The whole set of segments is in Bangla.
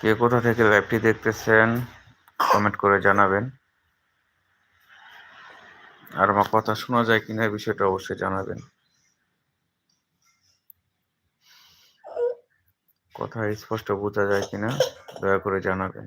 কে কোথা থেকে লাইভটি দেখতেছেন কমেন্ট করে জানাবেন। আর আমার কথা শোনা যায় কিনা বিষয়টা অবশ্যই জানাবেন। কথা স্পষ্ট বোঝা যায় কিনা, দয়া করে জানাবেন।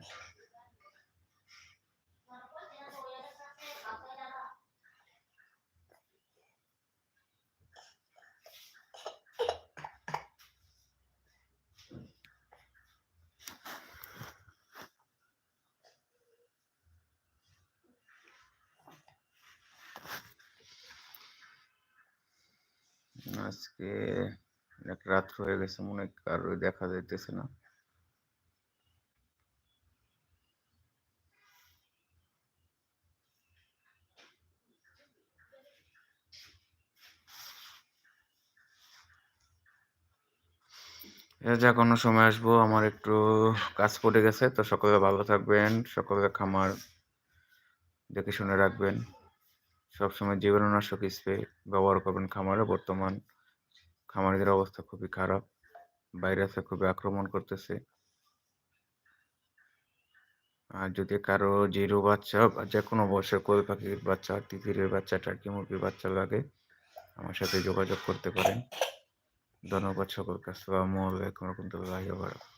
আজকে অনেক রাত হয়ে গেছে, মনে কারোই দেখা যাইতেছে না। যা কোনো সময় আসব, আমার একটু কাজ পড়ে গেছে, তো সকলে ভালো থাকবেন সকলে খামার দেখে শুনে রাখবেন। সবসময় জীবাণুনাশক স্প্রে ব্যবহার করবেন খামারে। বর্তমান খামারিদের অবস্থা খুবই খারাপ। ভাইরাসে খুবই আক্রমণ করতেছে। আর যদি কারও জিরো বাচ্চা বা যে কোনো বয়সের কোল পাখির বাচ্চা তিতিরের বাচ্চা, টার্কি মুরগির বাচ্চা লাগে, আমার সাথে যোগাযোগ করতে পারেন। ধন্যবাদ সকলকে। আসসালামু আলাইকুম রহমতুল্লাহি বারাকাতুহু।